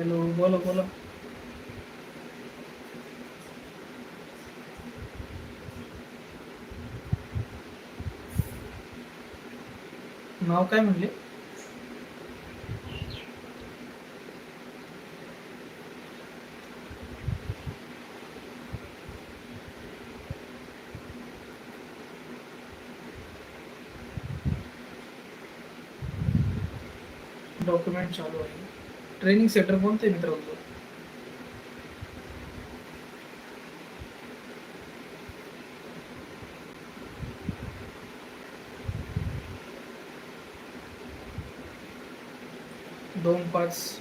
Hello बोला बोला. नाव काय म्हणले? डॉक्युमेंट चालू आहे. ट्रेनिंग सेंटर कोणतं आहे मित्रांनो? दोन पाच.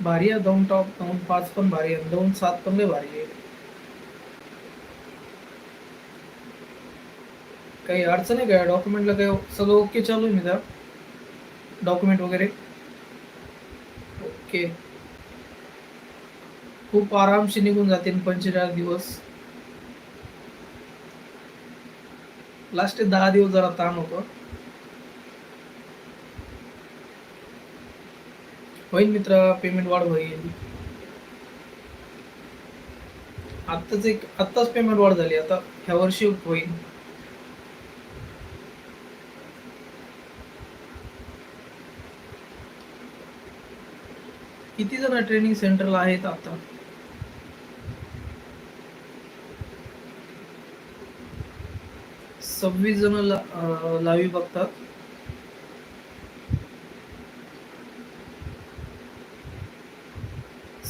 भारी आहे दोन टॉप दोन पाच पण भारी आहे. दोन सात पण लय भारी आहे. काही अडचण आहे का? डॉक्युमेंटला काही सगळं ओके चालू आहे मी त्या डॉक्युमेंट वगैरे. ओके खूप आरामशी निघून जातील पंचेचाळीस दिवस. लास्ट दहा दिवस जरा ताण होतो. होईल मित्र पेमेंट वाढ होईल. आत्ताच एक आत्ताच पेमेंट वाढ झाली. आता ह्या वर्षी होईल. किती जण ट्रेनिंग सेंटरला आहेत आता? सव्वीस जण लावी बघतात.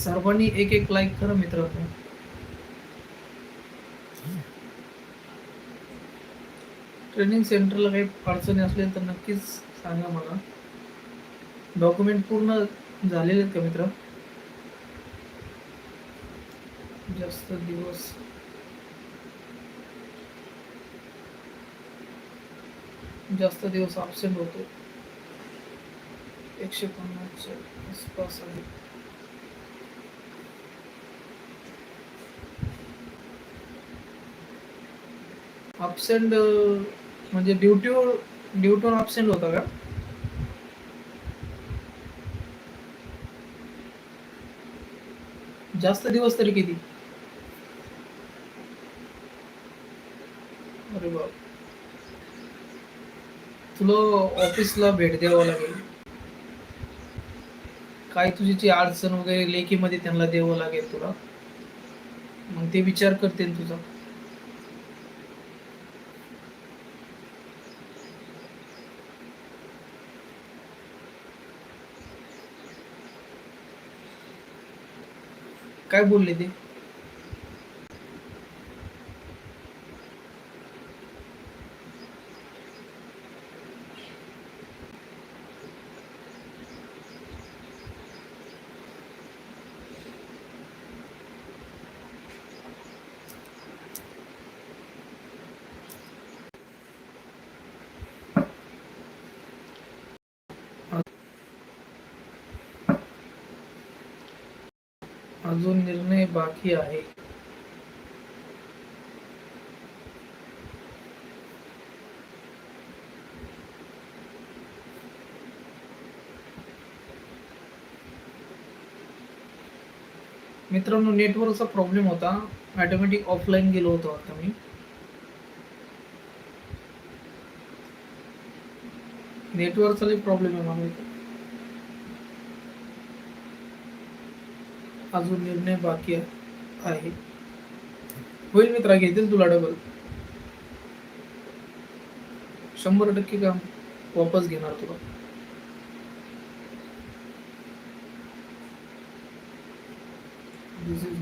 सर्वांनी एक एक लाईक करा मित्र ट्रेनिंग सेंटरला काही अडचणी असतील तर नक्कीच सांगा मला. डॉक्युमेंट पूर्ण झालेले आहेत का मित्र? जास्त दिवस. जास्त दिवस absent होतो एकशे पन्नासच्या आसपास आहे. Absent म्हणजे ड्युटीवर ड्युटीवर absent होता का? जास्त दिवस तरी किती? अरे बाप. तुला ऑफिसला भेट द्यावं लागेल. काय तुझी जी अडचण वगैरे लेखीमध्ये त्यांना द्यावं लागेल तुला. मग ते विचार करते तुझा. काय बोलले ते? अजून निर्णय बाकी आहे. मित्रांनो नेटवर्कचा प्रॉब्लेम होता. ऑटोमॅटिक ऑफलाईन गेलो होतो आता मी. नेटवर्कचा प्रॉब्लेम आहे मला अजून निर्णय बाकी आहे. होईल मित्रा घेतील तुला डबल शंभर टक्के काम वापस घेणार तुला. This is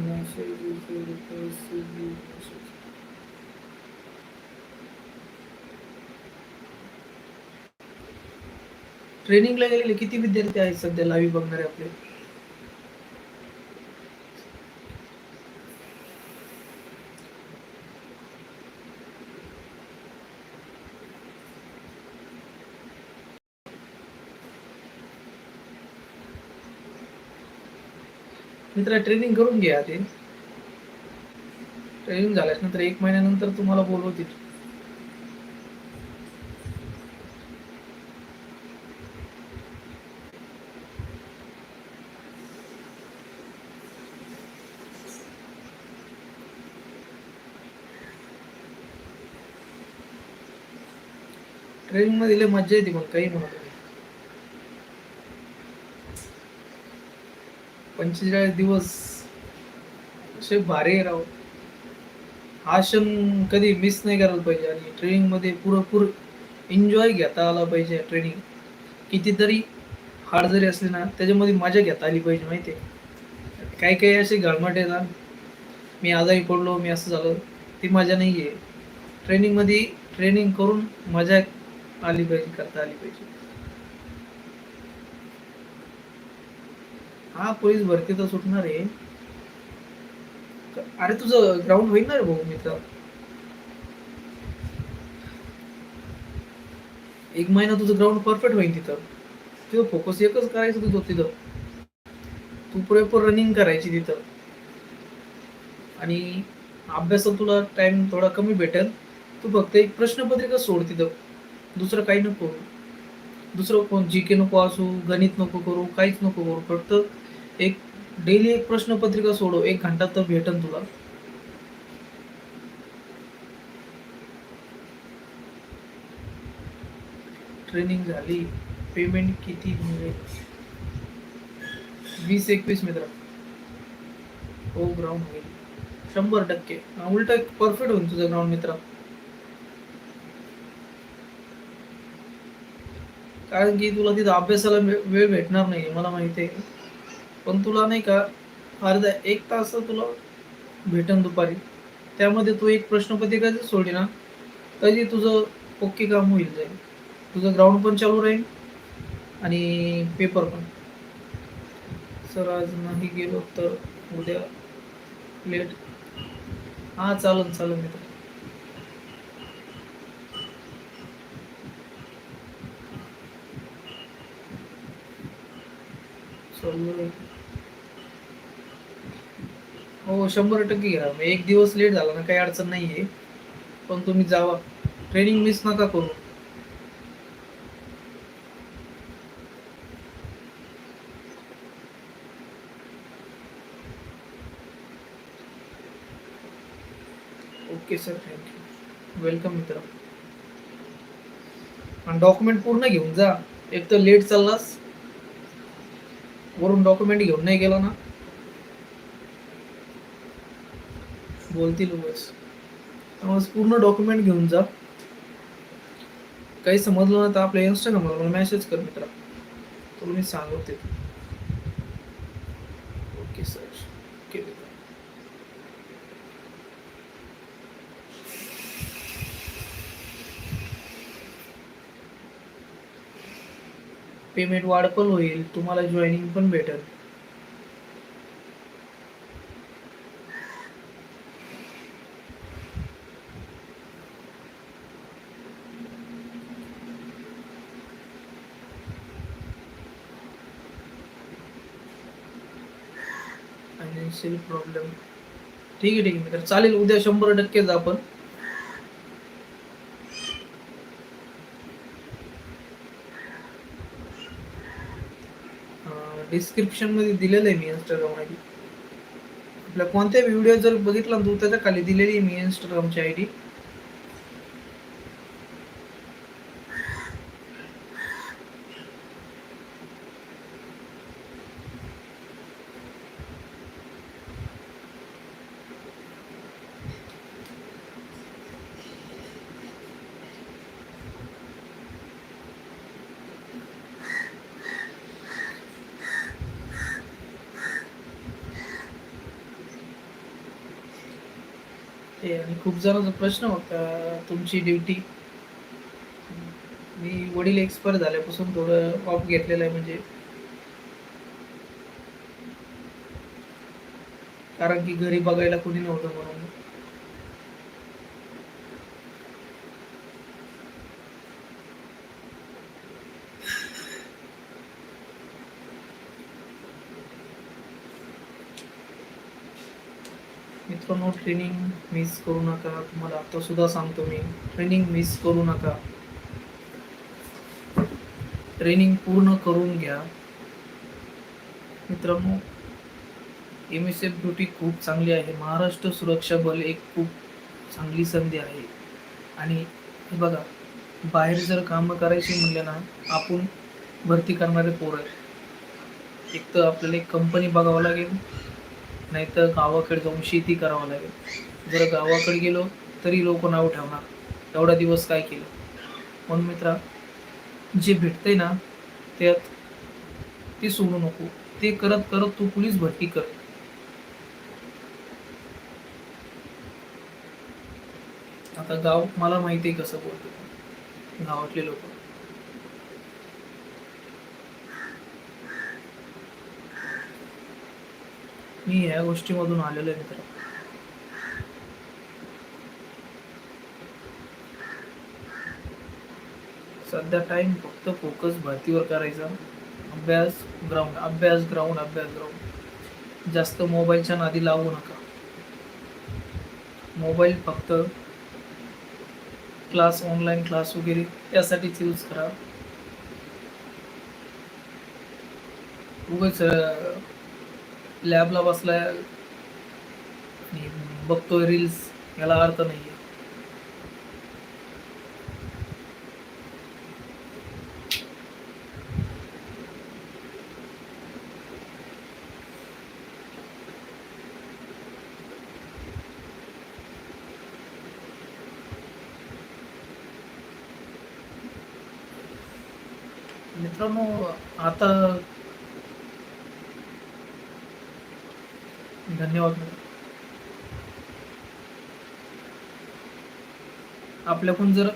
ट्रेनिंगला गेलेले किती विद्यार्थी आहेत सध्या लावी बघणारे आपले? मित्र ट्रेनिंग करून घ्या आधी. ट्रेनिंग झाल्यास नंतर एक महिन्यानंतर तुम्हाला बोलवतील. ट्रेनिंगमध्ये मज्जा येते मग काही म्हणा तुम्ही पंचेचाळीस दिवस असे भारी राहू हा क्षण कधी मिस नाही करायला पाहिजे आणि ट्रेनिंगमध्ये पुरेपूर एन्जॉय घेता आला पाहिजे ट्रेनिंग कितीतरी हार्ड जरी असली ना त्याच्यामध्ये मजा घेता आली पाहिजे माहिती आहे काही काही असे घळमट येतात मी आजारी पडलो मी असं झालं ती मजा नाही आहे ट्रेनिंगमध्ये ट्रेनिंग करून मजा आली पाहिजे करता आली पाहिजे. हा पोलीस भरती तर सुटणार आहे. अरे तुझं ग्राउंड होईल ना रे भाऊ मित्र एक महिना तुझं ग्राउंड परफेक्ट होईल तिथं. तिथं फोकस एकच करायचं तुझं तिथं. तू पुरेपूर रनिंग करायची तिथं. आणि अभ्यासात तुला टाइम थोडा कमी भेटेल. तू फक्त एक प्रश्नपत्रिका सोड तिथं. दुसरं काही नको दुसरं कोण जी के नको असू गणित नको करू काहीच नको करू. फक्त एक डेली एक प्रश्नपत्रिका सोडव एक घंटा तर भेटन तुला. ट्रेनिंग झाली. पेमेंट किती मिळेल वीस एकवीस मित्र. हो ग्राउंड होईल. शंभर टक्के. उलट परफेक्ट होईल तुझं ग्राउंड मित्र. कारण की तुला तिथं अभ्यासाला वेळ भेटणार नाही मला माहिती आहे पण तुला नाही का अर्धा एक तास तुला भेटन दुपारी. त्यामध्ये तू एक प्रश्नपत्रिका जर सोडली ना तरी तुझं ओके काम होईल जाईल. तुझं ग्राउंड पण चालू राहील आणि पेपर पण. सर आज नाही गेलो तर उद्या लेट हां चालन चालन मित्र. हो शंभर टक्के घ्या. एक दिवस लेट झाला ना काही अडचण नाही आहे पण तुम्ही जावा. ट्रेनिंग मिस नका करू. ओके सर थँक्यू वेलकम मित्र. आणि डॉक्युमेंट पूर्ण घेऊन जा. एक तर लेट चाललास. वरून डॉक्युमेंट घेऊन नाही गेला ना. बोलतील बस त्यामुळे पूर्ण डॉक्युमेंट घेऊन जा. काही समजलं ना तर आपल्या इंस्टाग्रामला मला मेसेज कर मित्रा. तुला मी सांगते. ओके सर पेमेंट वाढ पण होईल तुम्हाला जॉईनिंग पण भेटेल. असेल प्रॉब्लेम ठीक आहे ठीक आहे मित्र. चालेल उद्या शंभर टक्केच आपण. डिस्क्रिप्शनमध्ये दिलेलं आहे मी इंस्टाग्राम आय डी आपल्या कोणत्या व्हिडिओ जर बघितला तू त्याच्याखाली दिलेली आहे मी इंस्टाग्रामची आय डी ते आणि खूप जणांचा प्रश्न होता तुमची ड्युटी मी वडील एक्सपायर झाल्यापासून थोडं ऑफ घेतलेलं आहे म्हणजे. कारण की घरी बघायला कोणी नव्हतं म्हणून. मित्रांनो ट्रेनिंग मिस करू नका. तुम्हाला आता सुद्धा सांगतो मी. ट्रेनिंग मिस करू नका. ट्रेनिंग पूर्ण करून घ्या. मित्रांनो एम एस एफ ड्युटी खूप चांगली आहे. महाराष्ट्र सुरक्षा बल एक खूप चांगली संधी आहे. आणि हे बघा बाहेर जर कामं करायची म्हणले ना आपण भरती करणारे पोरं आहे एक तर आपल्याला एक कंपनी बघावं लागेल. नाहीतर गावाकडे जाऊन शेती करावं लागेल. जर गावाकडे गेलो तरी लोक नाव ठेवणार. एवढा दिवस काय केलं? म्हणून मित्रा जे भेटतंय ना त्यात ते सोडू नको. ते करत करत तू पोलीस भरती कर. आता गाव मला माहिती आहे कसं बोलतो गावातले लोक. मी या गोष्टीमधून आलेलो आहे मित्र. सध्या टाइम फक्त फोकस भरतीवर करायचा. अभ्यास ग्राउंड अभ्यास ग्राउंड अभ्यास ग्राउंड जास्त मोबाईलच्या नादी लावू नका. मोबाईल फक्त क्लास ऑनलाईन क्लास वगैरे त्यासाठीच यूज करा. उगाच लॅबला बसलाय बघतोय रील्स याला अर्थ नाही मित्रांनो आता धन्यवाद. आपल्याकडून जर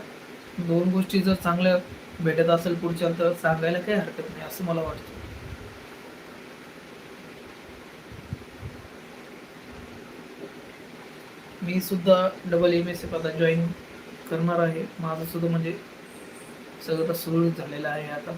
दोन गोष्टी जर चांगल्या भेटत असेल पुढच्या तर सांगायला काही हरकत नाही असं मला वाटतं. मी सुद्धा डबल एम एस एफ आता जॉईन करणार आहे. माझं सुद्धा म्हणजे सगळं सुरळीत झालेलं आहे आता.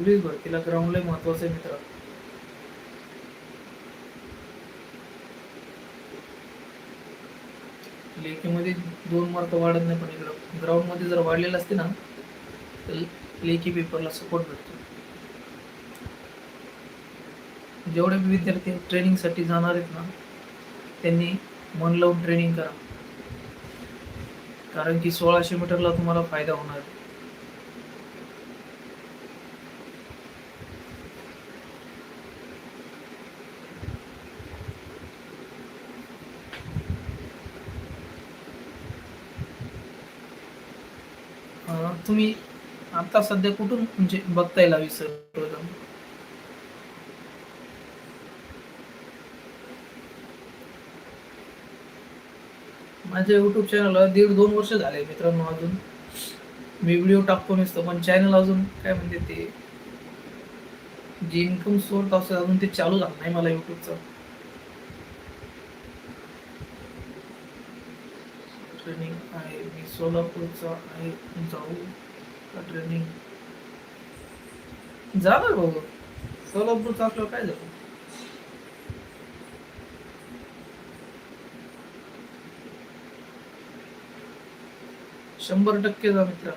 पोलीस भरतीला ग्राउंड लय महत्वाचं आहे मित्र. लेखीमध्ये दोन मार्क वाढत नाही पण इकडं ग्राउंडमध्ये जर वाढलेलं असते ना तर लेखी पेपरला सपोर्ट भेटतो. जेवढे बी विद्यार्थी ट्रेनिंगसाठी जाणार आहेत ना त्यांनी मन लावून ट्रेनिंग करा. कारण की सोळाशे मीटरला तुम्हाला फायदा होणार आहे. तुम्ही आता सध्या कुठून म्हणजे बघता येईल सर्वप्रथम माझ्या युट्यूब चॅनलला दीड दोन वर्ष झाले मित्रांनो अजून. मी व्हिडिओ टाकतो नसतो पण चॅनल अजून काय म्हणते ते जे इन्कम सोर्स असेल अजून ते चालू झालं नाही मला युट्यूबचं ट्रेनिंग आहे. मी सोलापूरचा आहे. जाऊ का ट्रेनिंग? जाणार भाऊ. सोलापूरचा असल्यावर काय जाऊ? शंभर टक्के जा मित्र.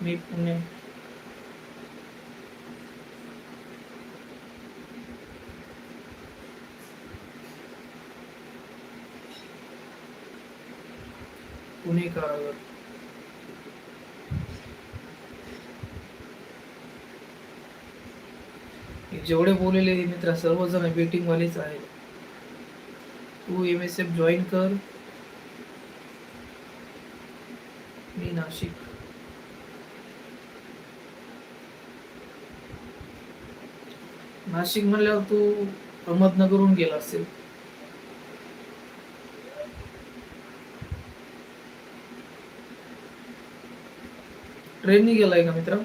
मी पुणे पुणे कारागर जेवढे बोललेले मित्र सर्वजण बेटिंग वालेच आहेत. तू एम एस एफ जॉईन कर. मी नाशिक. नाशिक म्हणल्यावर तू अहमदनगरहून गेला असेल. ट्रेननी गेलाय का मित्र?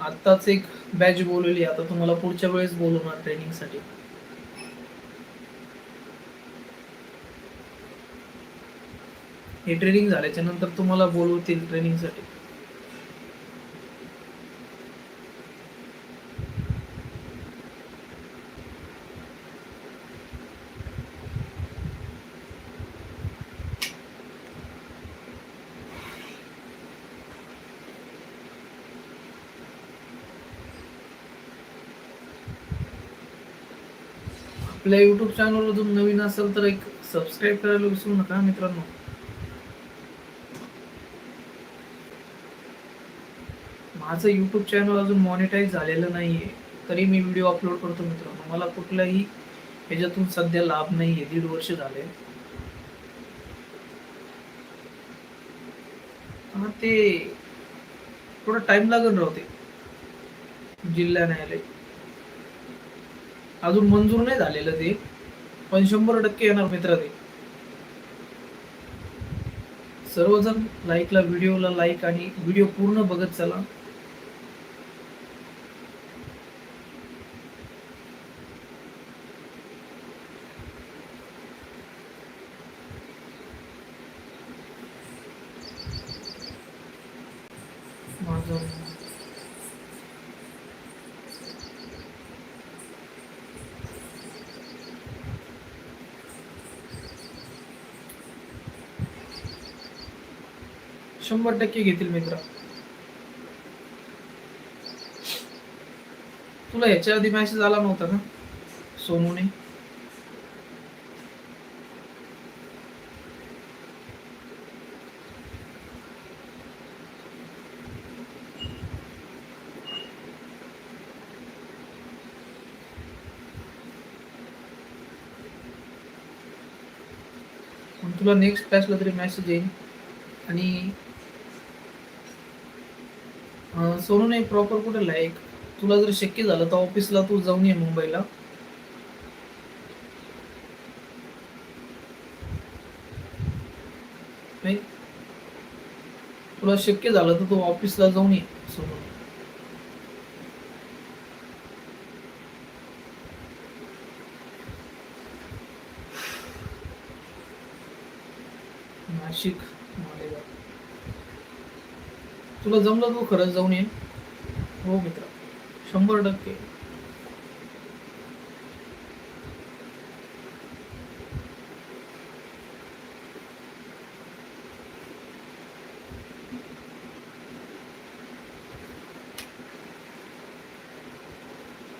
आत्ताच एक बॅच बोलवली आता तुम्हाला पुढच्या वेळेस बोलवणार ट्रेनिंगसाठी. हे ट्रेनिंग झाल्याच्यानंतर तुम्हाला बोलवतील ट्रेनिंगसाठी. आपल्या युट्यूब चॅनलवर अजून नवीन असेल तर एक सबस्क्राईब करायला विसरू नका मित्रांनो. माझं युट्यूब चॅनल अजून मॉनिटाईज झालेलं नाहीये. तरी मी व्हिडिओ अपलोड करतो मित्रांनो. मला कुठलाही ह्याच्यातून सध्या लाभ नाहीये. दीड वर्ष झाले. ते थोडा टाइम लागेल राहते जिल्हा न्यायालय. अजून मंजूर नाही झालेलं ते. पण शंभर टक्के येणार मित्र ते. सर्वजण लाईकला व्हिडिओला लाईक आणि व्हिडिओ पूर्ण बघत चला. माझं शंभर टक्के घेतील मित्र. तुला ह्याच्या आधी मेसेज आला नव्हता ना सोनूने? तुला नेक्स्ट बॅचला तरी मेसेज येईल. आणि सोनू नाही प्रॉपर कुठे लाईक तुला जर शक्य झालं तर ऑफिसला तू जाऊन ये मुंबईला. नाही तुला शक्य झालं तर तू ऑफिसला जाऊन ये सोनू. नाशिक. तुला जमलं तू खरंच जाऊन ये. हो मित्र. शंभर टक्के.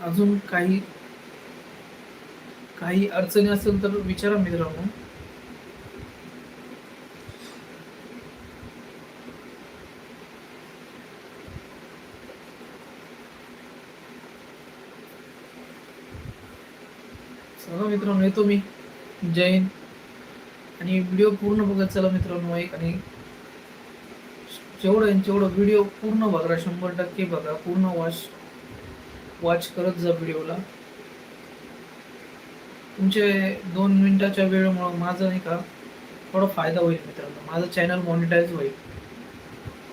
अजून काही काही अडचणी असेल तर विचारा मित्रांनो चला मित्रांनो येतो मी. जय हिंद. आणि व्हिडिओ पूर्ण बघत चला मित्रांनो एक. आणि जेवढं आहे तेवढं व्हिडिओ पूर्ण बघा शंभर टक्के बघा. पूर्ण वॉच वॉच करत जा व्हिडिओला. तुमचे दोन मिनिटाच्या वेळेमुळं माझं नाही का थोडा फायदा होईल मित्रांनो. माझं चॅनल मॉनिटाईज होईल.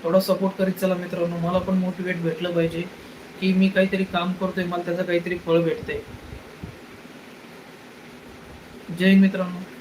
थोडा सपोर्ट करीत चला मित्रांनो. मला पण मोटिवेट भेटलं पाहिजे की मी काहीतरी काम करतोय मला त्याचं काहीतरी फळ भेटतंय. जय मित्रांनो.